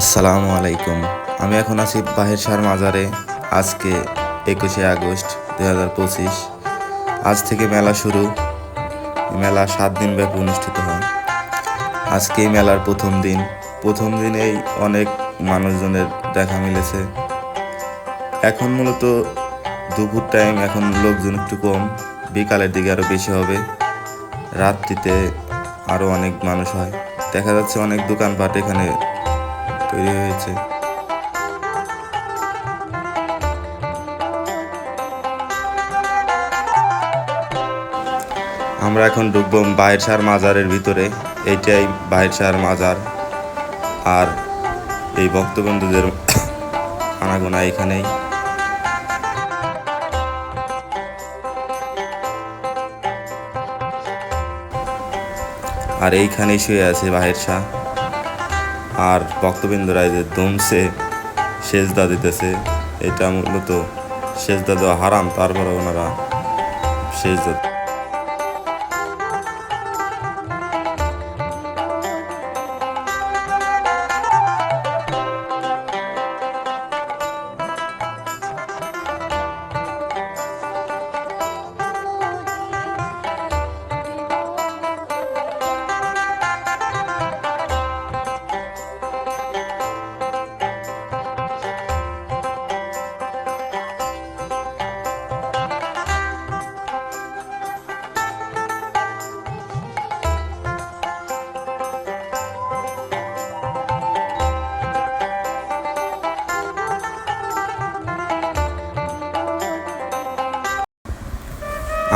আসসালামু আলাইকুম। আমি এখন আছি বাহের শাহ মাজারে। আজকে একুশে আগস্ট দুই হাজার পঁচিশ। আজ থেকে মেলা শুরু। মেলা সাত দিন ব্যাপী অনুষ্ঠিত হয়। আজকে মেলার প্রথম দিন। প্রথম দিনেই অনেক মানুষজনের দেখা মিলেছে। এখন মূলত দুপুর টাইম এখন লোকজন একটু কম। বিকালের দিকে আরও বেশি হবে। রাত্রিতে আরও অনেক মানুষ হয়। দেখা যাচ্ছে অনেক দোকানপাট এখানে তৈরি হয়েছে। আমরা এখন ঢুকবো বাহের শাহর মাজারের ভিতরে। এইটাই বাহের শাহর মাজার। আর এই ভক্তবন্ধুদের আনাগোনা এখানেই। আর এইখানেই শুয়ে আছে বাহের শাহ আর ভক্তবৃন্দরা যে দমছে সেজদা দিতেছে এটা মূলত সেজদা দেওয়া হারাম তারপরে ওনারা সেজদা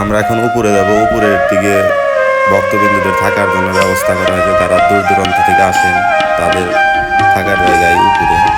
আমরা এখন উপরে যাব, উপরের দিকে ভক্তবিন্দুদের থাকার জন্য ব্যবস্থা করা হয়েছে। তারা দূর দূরান্ত থেকে আসেন, তাদের থাকার জায়গায় উপরে।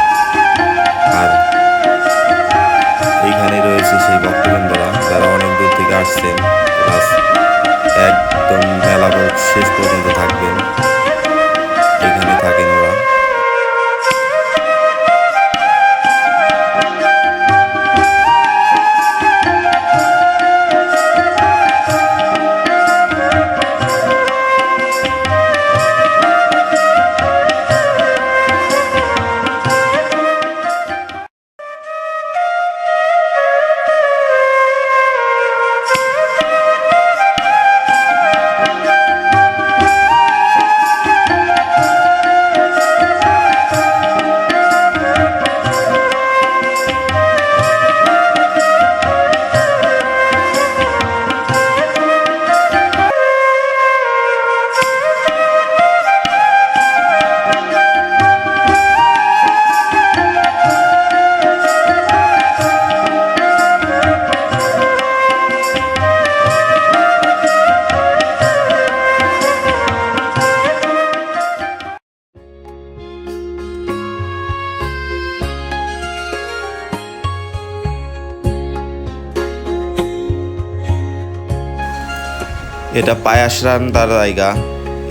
এটা পায়াস রান্নার জায়গা।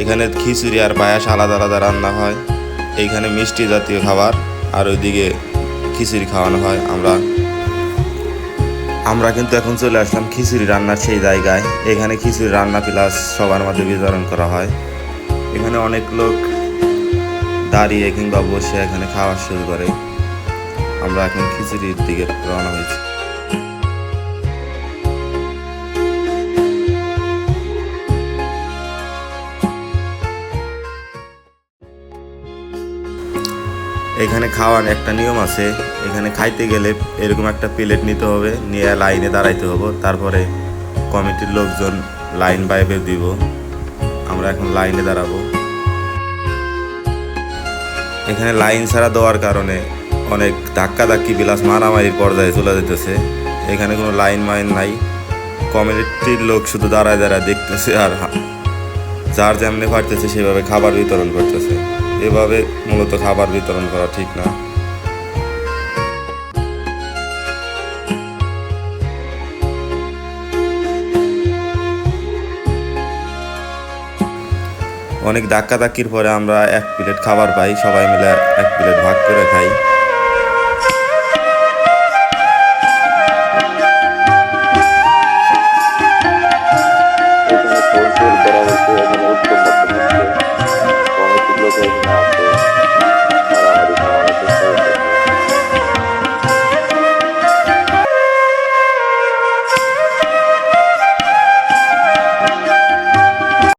এখানে খিচুড়ি আর পায়াস আলাদা আলাদা রান্না হয়। এইখানে মিষ্টি জাতীয় খাবার আর ওইদিকে খিচুড়ি খাওয়ানো হয় আমরা। আমরা কিন্তু এখন চলে আসলাম খিচুড়ি রান্নার সেই জায়গায়। এখানে খিচুড়ি রান্না প্লাস সবার মাঝে বিতরণ করা হয়। এখানে অনেক লোক দাঁড়িয়ে কিংবা বসে এখানে খাওয়া শুরু করে। আমরা এখন খিচুড়ির দিকে রওনা হয়েছি। এখানে খাওয়ার একটা নিয়ম আছে। এখানে খাইতে গেলে এরকম একটা প্লেট নিতে হবে, নিয়ে লাইনে দাঁড়াইতে হবে। তারপরে কমিটির লোকজন লাইন বাইবে দিব। আমরা এখন লাইনে দাঁড়াবো। এখানে লাইন ছাড়া দেওয়ার কারণে অনেক ধাক্কা ধাক্কি বিলাস মারামারির পর্যায়ে চলে যেতেছে। এখানে কোনো লাইন মাইন নাই। কমিটির লোক শুধু দাঁড়ায় দাঁড়ায় দেখতেছে আর যার যেমনি পারতেছে সেভাবে খাবার বিতরণ করতেছে। এভাবে মূলত খাবার বিতরণ করা ঠিক না। অনেক ধাক্কা ধাক্কির পরে আমরা এক প্লেট খাবার পাই, সবাই মিলে এক প্লেট ভাগ করে খাই।